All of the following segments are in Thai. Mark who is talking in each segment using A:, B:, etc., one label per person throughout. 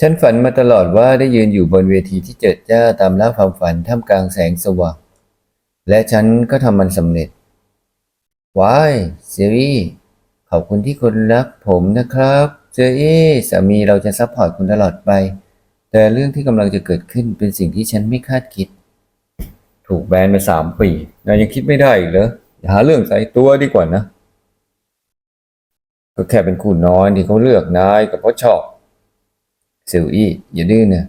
A: ฉันฝันมาตลอดว่าได้ยืนอยู่บนเวทีที่เจิดจ้าตามล่าความฝันท่ามกลางแสงสว่าง และฉันก็ทำมันสำเร็จว้ายเซรีขอบคุณที่คุณรักผมนะครับเจอี้สามีเราจะซัพพอร์ตคุณตลอดไป แต่เรื่องที่กำลังจะเกิดขึ้นเป็นสิ่งที่ฉันไม่คาดคิด ถูกแบนไปสามปีนายยังคิดไม่ได้อีกเหรออย่าหาเรื่องใส่ตัวดีกว่านะ ก็แค่เป็นคู่น้อนที่เขาเลือกนายก็เพราะชอบ เซลอี้อย่าดื้อนะ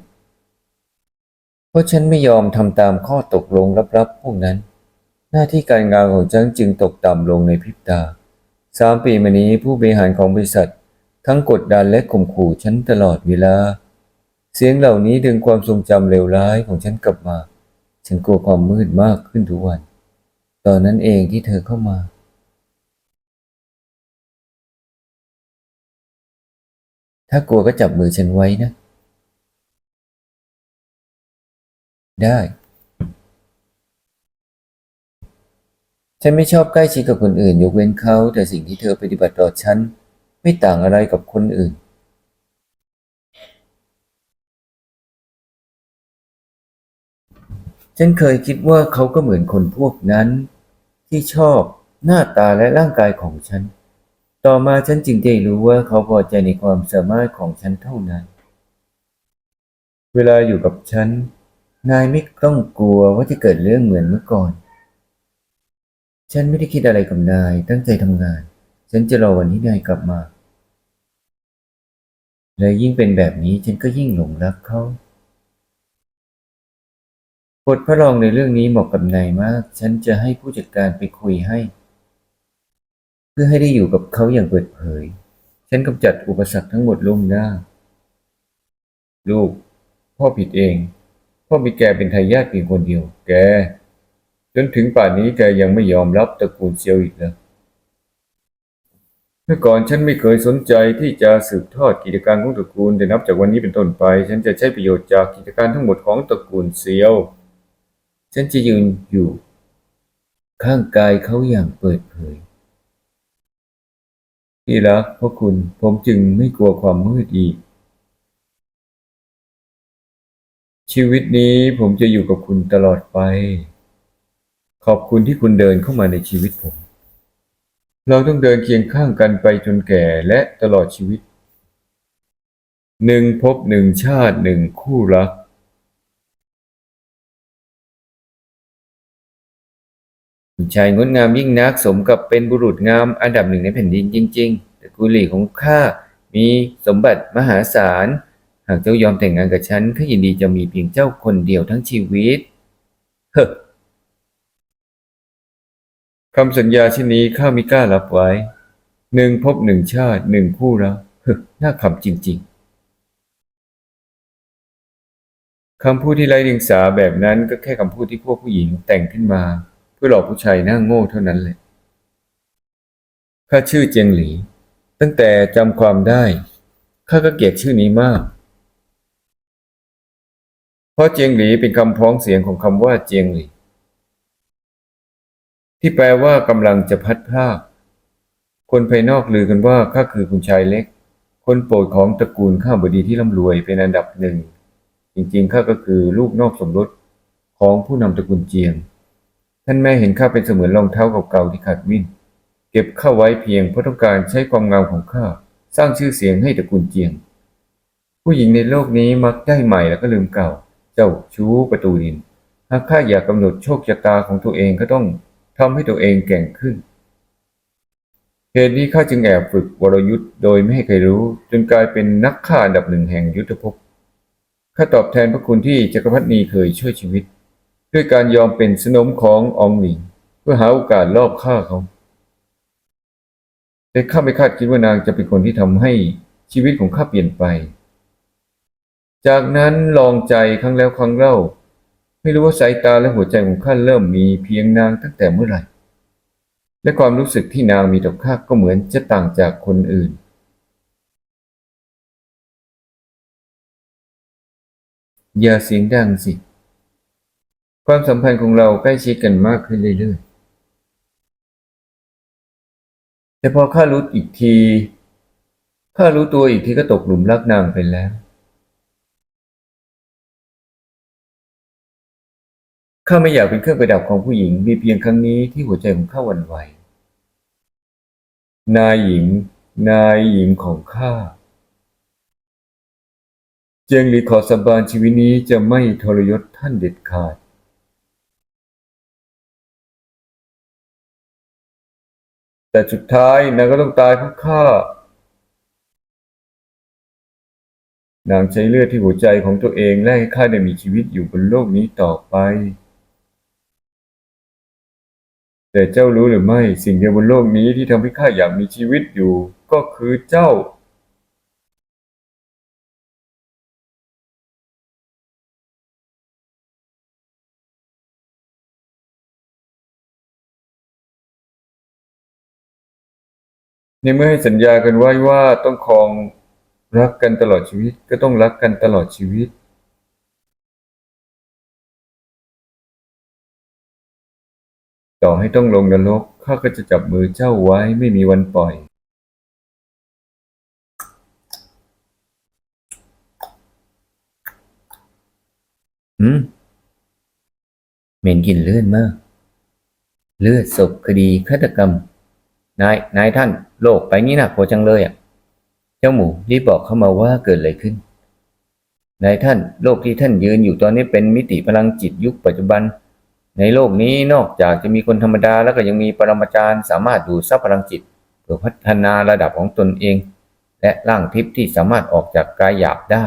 A: เพราะฉันไม่ยอมทำตามข้อตกลงลับๆพวกนั้น หน้าที่การงานของฉันจึงตกต่ำลงในพริบตาสามปีมานี้ผู้บริหารของบริษัท ทั้งกดดันและข่มขู่ฉันตลอดเวลา เสียงเหล่านี้ดึงความทรงจำเลวร้ายของฉันกลับมา ฉันกลัวความมืดมากขึ้นทุกวัน ตอนนั้นเองที่เธอเข้ามา ถ้ากลัวก็จับมือฉันไว้นะ ได้ ฉันไม่ชอบใกล้ชิดกับคนอื่น ยกเว้นเขา แต่สิ่งที่เธอปฏิบัติต่อฉัน ไม่ต่างอะไรกับคนอื่น ฉันเคยคิดว่าเขาก็เหมือนคนพวกนั้น ที่ชอบหน้าตาและร่างกายของฉัน ต่อมาฉันจึงได้รู้ว่าเขาพอใจในความสามารถของฉันเท่านั้น เวลาอยู่กับฉัน นายไม่ต้องกลัวว่าจะเกิดเรื่องเหมือนเมื่อก่อน ฉันไม่ได้คิดอะไรกับนาย ตั้งใจทำงาน ฉันจะรอวันที่นายกลับมา และยิ่งเป็นแบบนี้ฉันก็ยิ่งหลงรักเขาบทพระรองในเรื่องนี้เหมาะกับนายมาก ฉันจะให้ผู้จัดการไปคุยให้ พื่อให้ได้อยู่กับเขาอย่างเปิดเผย ฉันกำจัดอุปสรรคทั้งหมดล่วงหน้า ลูก พ่อผิดเอง พ่อมีแกเป็นทายาทเพียงคนเดียว แก จนถึงป่านนี้แกยังไม่ยอมรับตระกูลเซียวอีกเหรอเมื่อก่อนฉันไม่เคยสนใจที่จะสืบทอดกิจการของตระกูล แต่นับจากวันนี้เป็นต้นไป ฉันจะใช้ประโยชน์จากกิจการทั้งหมดของตระกูลเซียว ฉันจะยืนอยู่ ข้างกายเขาอย่างเปิดเผย ที่รักพระคุณผมจึงไม่กลัวความมืดอีก ชีวิตนี้ผมจะอยู่กับคุณตลอดไป ขอบคุณที่คุณเดินเข้ามาในชีวิตผม เราต้องเดินเคียงข้างกันไปจนแก่และตลอดชีวิตหนึ่งภพหนึ่งชาติหนึ่งคู่รัก ชายงดงามยิ่งนักสมกับเป็นบุรุษงามอันดับหนึ่งในแผ่นดินจริงๆแต่กุลีของข้ามีสมบัติมหาศาล หากเจ้ายอมแต่งงานกับฉันข้ายินดีจะมีเพียงเจ้าคนเดียวทั้งชีวิต เฮ้คำสัญญาเช่นนี้ข้ามิกล้ารับไว้ หนึ่งภพหนึ่งชาติหนึ่งคู่รักเฮ้น่าขำจริง ๆคำพูดที่ไร้เดียงสาแบบนั้นก็แค่คำพูดที่พวกผู้หญิงแต่งขึ้นมา พื่อหลอกผู้ชายหน้าโง่เท่านั้นเลยข้าชื่อเจียงหลี ตั้งแต่จำความได้ข้าก็เกลียดชื่อนี้มาก เพราะเจียงหลีเป็นคำพ้องเสียงของคำว่าเจียงหลี ที่แปลว่ากำลังจะพัดพรากคนภายนอกลือกันว่าข้าคือคุณชายเล็ก คนโปรดของตระกูลข้าบดีที่ร่ำรวยเป็นอันดับหนึ่ง จริงๆข้าก็คือลูกนอกสมรสของผู้นำตระกูลเจียง ท่านแม่เห็นข้าเป็นเสมือนรองเท้าเก่าๆที่ขาดวิ่นเก็บข้าไว้เพียงเพราะต้องการใช้ความงามของข้าสร้างชื่อเสียงให้ตระกูลเจียง ผู้หญิงในโลกนี้มักได้ใหม่แล้วก็ลืมเก่า เจ้าชู้ประตูดิน หากข้าอยากกำหนดโชคชะตาของตัวเองก็ต้องทำให้ตัวเองแก่งขึ้นเหตุนี้ข้าจึงแอบฝึกวรยุทธ์โดยไม่ให้ใครรู้ จนกลายเป็นนักฆ่าอันดับหนึ่งแห่งยุทธภพข้าตอบแทนพระคุณที่จักรพรรดินีเคยช่วยชีวิต ด้วยการยอมเป็นสนมขององหนิงเพื่อหาโอกาสลอบฆ่าเขา แต่ข้าไม่คาดคิดว่านางจะเป็นคนที่ทำให้ชีวิตของข้าเปลี่ยนไป จากนั้นลองใจครั้งแล้วครั้งเล่า ไม่รู้ว่าสายตาและหัวใจของข้าเริ่มมีเพียงนางตั้งแต่เมื่อไหร่ และความรู้สึกที่นางมีต่อข้าก็เหมือนจะต่างจากคนอื่นอย่าเสียงดังสิ ความสัมพันธ์ของเราใกล้ชิดกันมากขึ้นเรื่อยๆ แต่พอข้ารู้อีกที ข้ารู้ตัวอีกทีก็ตกหลุมรักนางไปแล้ว ข้าไม่อยากเป็นเครื่องประดับของผู้หญิง มีเพียงครั้งนี้ที่หัวใจของข้าวันไหว นายหญิง นายหญิงของข้า เจียงหลีขอสบานชีวิตนี้จะไม่ทรยศท่านเด็ดขาด แต่สุดท้ายนางก็ต้องตายเพราะข้านางใช้เลือดที่หัวใจของตัวเองแลกให้ข้าได้มีชีวิตอยู่บนโลกนี้ต่อไป แต่เจ้ารู้หรือไม่สิ่งเดียวบนโลกนี้ที่ทำให้ข้าอยากมีชีวิตอยู่ ก็คือเจ้า ในเมื่อให้สัญญากันไว้ว่าต้องครองรักกันตลอดชีวิต ก็ต้องรักกันตลอดชีวิต ต่อให้ต้องลงนรกข้าก็จะจับมือเจ้าไว้ไม่มีวันปล่อย
B: หืมเหม็นกลิ่นเลือดมาก เลือดศพคดีฆาตกรรม นาย นายท่าน โลกไปนี้หนักกว่าจังเลยอะ เจ้าหมูรีบบอกเข้ามาว่าเกิดอะไรขึ้น นายท่าน โลกที่ท่านยืนอยู่ตอนนี้เป็นมิติพลังจิตยุคปัจจุบัน ในโลกนี้นอกจากจะมีคนธรรมดาแล้วก็ยังมีปรมาจารย์สามารถดูดซับพลังจิตเพื่อพัฒนาระดับของตนเอง และร่างทิพย์ที่สามารถออกจากกายหยาบได้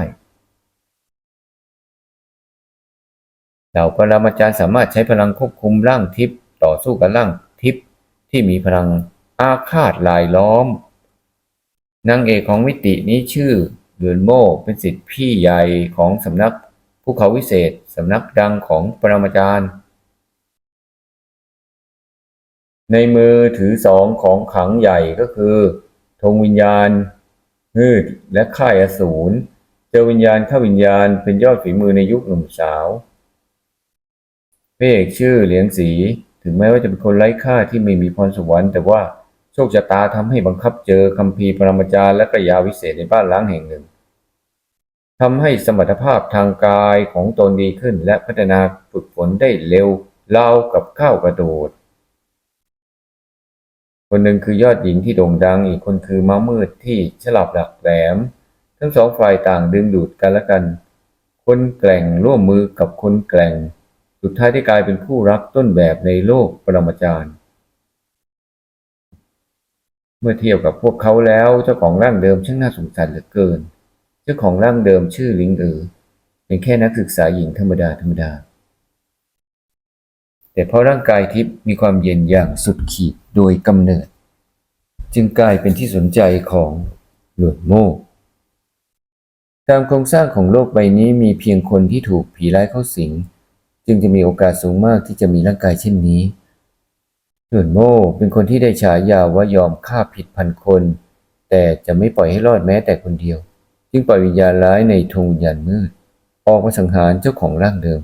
B: เหล่าปรมาจารย์สามารถใช้พลังควบคุมร่างทิพย์ต่อสู้กับร่างทิพย์ที่มีพลัง อาฆาตลายล้อม นางเอกของมิตินี้ชื่อเดือนโมเป็นสิทธิพี่ใหญ่ของสำนักภูเขาวิเศษสำนักดังของปรมาจารย์ ในมือถือสองของขังใหญ่ก็คือธงวิญญาณมืดและค่ายอสูรเจอวิญญาณข้าวิญญาณเป็นยอดฝีมือในยุคหนุ่มสาวพระเอกชื่อเหลียงสี ถึงแม้ว่าจะเป็นคนไร้ค่าที่ไม่มีพรสวรรค์แต่ว่า โชคชะตาทำให้บังคับเจอคัมภีร์ปรมาจารย์และกระยาวิเศษในบ้านล้างแห่งหนึ่งทำให้สมรรถภาพทางกายของตนดีขึ้น และพัฒนาฝึกฝนได้เร็วรากับก้าวกระโดด คนหนึ่งคือยอดหญิงที่โด่งดังอีกคนคือม้ามืดที่ฉลาดหลักแหลม ทั้งสองฝ่ายต่างดึงดูดกันและกัน คนแกร่งร่วมมือกับคนแกร่ง สุดท้ายได้กลายเป็นคู่รักต้นแบบในโลกปรมาจารย์ เมื่อเทียบกับพวกเขาแล้วเจ้าของร่างเดิมช่างน่าสงสารเหลือเกิน เจ้าของร่างเดิมชื่อลิงเอ๋อเป็นแค่นักศึกษาหญิงธรรมดาธรรมดา แต่เพราะร่างกายทิพย์มีความเย็นอย่างสุดขีดโดยกำเนิด จึงกลายเป็นที่สนใจของหลวนโมกตามโครงสร้างของโลกใบนี้มีเพียงคนที่ถูกผีร้ายเข้าสิง จึงจะมีโอกาสสูงมากที่จะมีร่างกายเช่นนี้ หลวนโมเป็นคนที่ได้ฉายาว่ายอมฆ่าผิดพันคน แต่จะไม่ปล่อยให้รอดแม้แต่คนเดียว จึงปล่อยวิญญาณร้ายในธงวิญญาณมืด ออกมาสังหารเจ้าของร่างเดิม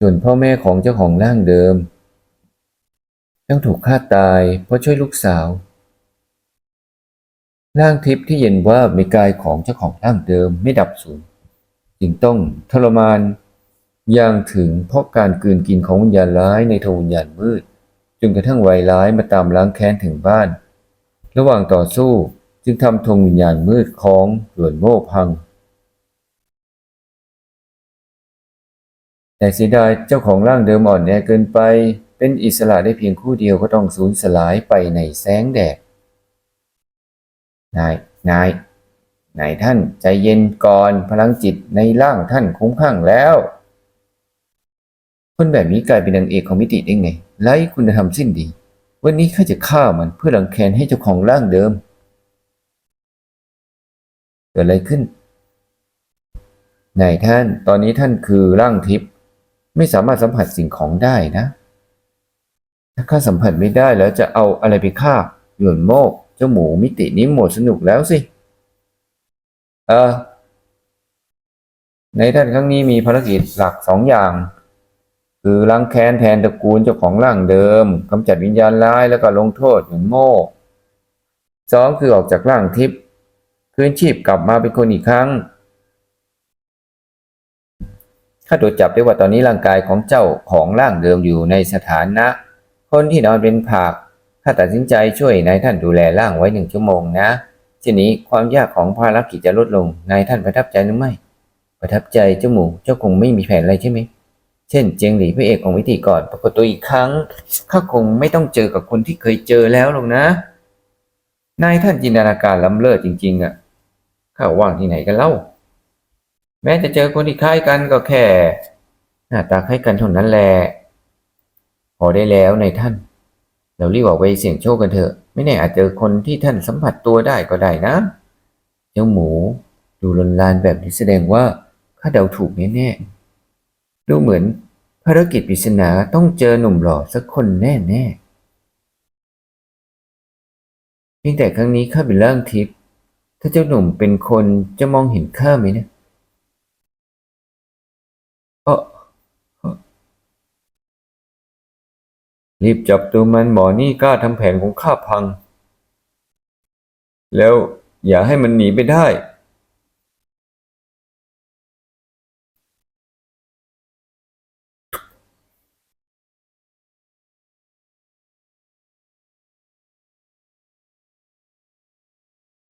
B: ส่วนพ่อแม่ของเจ้าของร่างเดิมต้องถูกฆ่าตายเพราะช่วยลูกสาว ร่างทิพย์ที่เย็นว่าบในกายของเจ้าของร่างเดิมไม่ดับสูญจึงต้องทรมาน อย่างถึงเพราะการกืนกินของวิญญาณร้ายในทวิญญาณมืด จนกระทั่งวัยร้ายมาตามล้างแค้นถึงบ้าน ระหว่างต่อสู้จึงทำธงวิญญาณมืดของหลวนโม่พัง แต่เสียดายเจ้าของร่างเดิมอ่อนแอเกินไป เป็นอิสระได้เพียงคู่เดียวก็ต้องสูญสลายไปในแสงแดด นาย นาย นายท่านใจเย็นก่อนพลังจิตในร่างท่านคุ้มข้างแล้ว คนแบบนี้กลายเป็นนางเอกของมิติได้ไงไร้คุณธรรมสิ้นดี วันนี้ข้าจะฆ่ามันเพื่อรังแคนให้เจ้าของร่างเดิม เกิดอะไรขึ้นนายท่านตอนนี้ท่านคือร่างทิพย์ไม่สามารถสัมผัสสิ่งของได้นะ ถ้าข้าสัมผัสไม่ได้แล้วจะเอาอะไรไปฆ่าหยวนโมกเจ้าหมูมิตินี้หมดสนุกแล้วสิ เออในท่านครั้งนี้มีภารกิจหลักสองอย่าง คือล้างแค้นแทนตระกูลเจ้าของร่างเดิมกำจัดวิญญาณร้ายแล้วก็ลงโทษหยวนโมกสองคือออกจากร่างทิพย์คืนชีพกลับมาเป็นคนอีกครั้งข้าตรวจจับได้ว่าตอนนี้ร่างกายของเจ้าของร่างเดิมอยู่ในสถานะ คนที่นอนเป็นผักข้าตัดสินใจช่วยนายท่านดูแลร่างไว้หนึ่งชั่วโมงนะทีนี้ความยากของภารกิจจะลดลงนายท่านประทับใจหรือไม่ ประทับใจเจ้าหมูเจ้าคงไม่มีแผนอะไรใช่ไหม เช่น เจียงหลีพระเอกของวิธีก่อนปรากฏตัวอีกครั้งข้าคงไม่ต้องเจอกับคนที่เคยเจอแล้วหรอกนะ นายท่านจินตนาการล้ำเลิศจริง ๆอะข้าว่างที่ไหนกันเล่า แม้จะเจอคนที่คล้ายกันก็แค่ หน้าตาคล้ายกันเท่านั้นแหละพอได้แล้วนายท่าน เรารีบออกไปเสี่ยงโชคกันเถอะ ไม่แน่อาจเจอคนที่ท่านสัมผัสตัวได้ก็ได้นะ เจ้าหมู ดูลนลานแบบนี้แสดงว่าข้าเดาถูกแน่ๆ ดูเหมือนภารกิจปริศนาต้องเจอหนุ่มหล่อสักคนแน่ๆเพียงแต่ครั้งนี้ข้าเป็นร่างทิพย์ถ้าเจ้าหนุ่มเป็นคนจะมองเห็นข้าไหมเนี่ยเออเอ้อรีบจับตัวมันหมอนี่กล้าทำแผนของข้าพัง แล้วอย่าให้มันหนีไปได้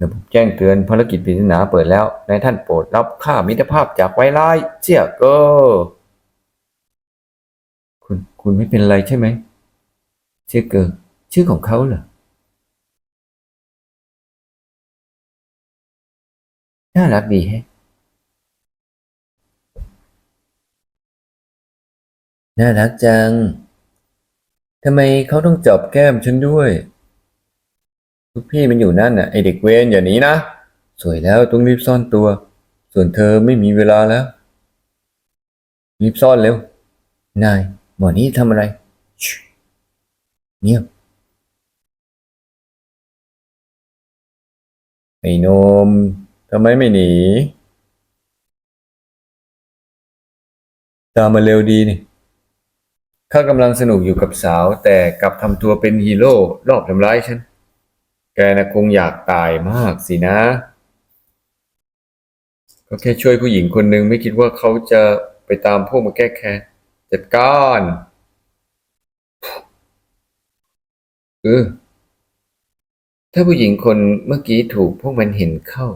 B: ระบบแจ้งเตือนภารกิจปริศนาเปิดแล้วนายท่านโปรดรับค่ามิตรภาพจากไวไลายเจียเกอร์คุณคุณไม่เป็นไรใช่ไหมเจียเกอร์ชื่อของเขาเหรอน่ารักดีแฮะน่ารักจังทำไมเขาต้องจับแก้มฉันด้วย ลูกพี่มันอยู่นั่นน่ะไอเด็กเวรอย่าหนีนะ สวยแล้วต้องรีบซ่อนตัว ส่วนเธอไม่มีเวลาแล้ว รีบซ่อนเร็ว นายหมอนี่ทำอะไรเงียบไอ้โนมทำไมไม่หนี ตามมาเร็วดีนี่ข้ากำลังสนุกอยู่กับสาวแต่กลับทำตัวเป็นฮีโร่รอบทำร้ายฉัน แกนะคงอยากตายมากสินะ ก็แค่ช่วยผู้หญิงคนหนึ่งไม่คิดว่าเขาจะไปตามพวกมาแก้แค้นจัดการเออถ้าผู้หญิงคนเมื่อกี้ถูกพวกมันเห็นเข้า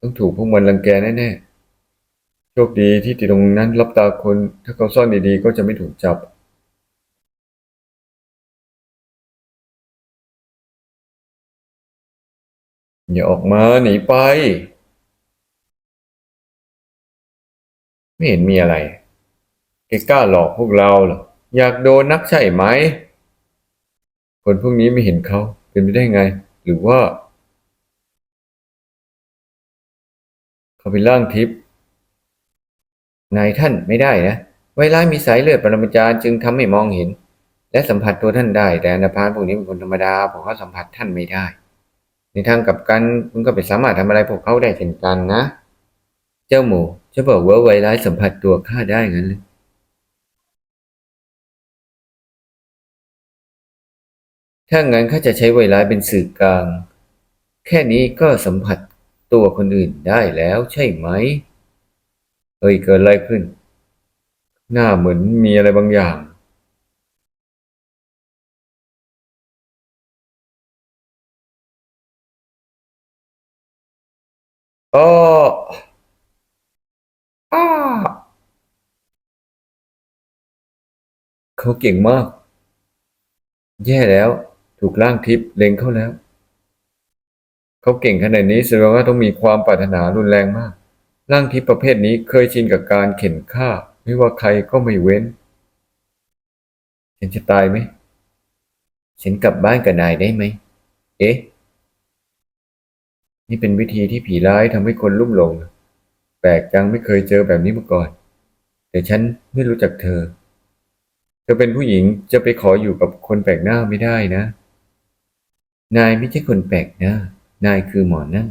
B: ต้องถูกพวกมันรังแกแน่ๆโชคดีที่ติดตรงนั้นรับตาคน ถ้าเขาซ่อนดีๆ ก็จะไม่ถูกจับ อย่าออกมาหนีไป ไม่เห็นมีอะไรแกกล้าหลอกพวกเราเหรออยากโดนนักใช่ไหม คนพวกนี้ไม่เห็นเขาเป็นไปได้ไง หรือว่า เขาเป็นร่างทิพย์นายท่านไม่ได้นะ ไวรัสมีสายเลือดปรมาจารย์จึงทำให้มองเห็น และสัมผัสตัวท่านได้ แต่อนาพานพวกนี้เป็นคนธรรมดาเพราะเขาสัมผัสท่านไม่ได้ ในทางกับกันคุณก็ไม่สามารถทำอะไรพวกเขาได้เช่นกันนะ เจ้าหมูจะบอกว่าไวรัสสัมผัสตัวข้าได้งั้นหรือถ้างั้นข้าจะใช้ไวรัสเป็นสื่อกลาง แค่นี้ก็สัมผัสตัวคนอื่นได้แล้วใช่ไหมเอ้ยเกิดอะไรขึ้น หน้าเหมือนมีอะไรบางอย่าง อ้ออ้า เขาเก่งมาก แย่แล้ว ถูกร่างทิพย์เล็งเข้าแล้ว เขาเก่งขนาดนี้แสดงว่าต้องมีความปรารถนารุนแรงมากร่างทิพย์ประเภทนี้เคยชินกับการเข็นฆ่า ไม่ว่าใครก็ไม่เว้น ฉันจะตายไหม ฉันกลับบ้านกับนายได้ไหม เอ๊ะ นี่เป็นวิธีที่ผีร้ายทำให้คนลุ่มหลง แปลกจังไม่เคยเจอแบบนี้มาก่อน แต่ฉันไม่รู้จักเธอ เธอเป็นผู้หญิงจะไปขออยู่กับคนแปลกหน้าไม่ได้นะ นายไม่ใช่คนแปลกหน้า นายคือหมอนั่น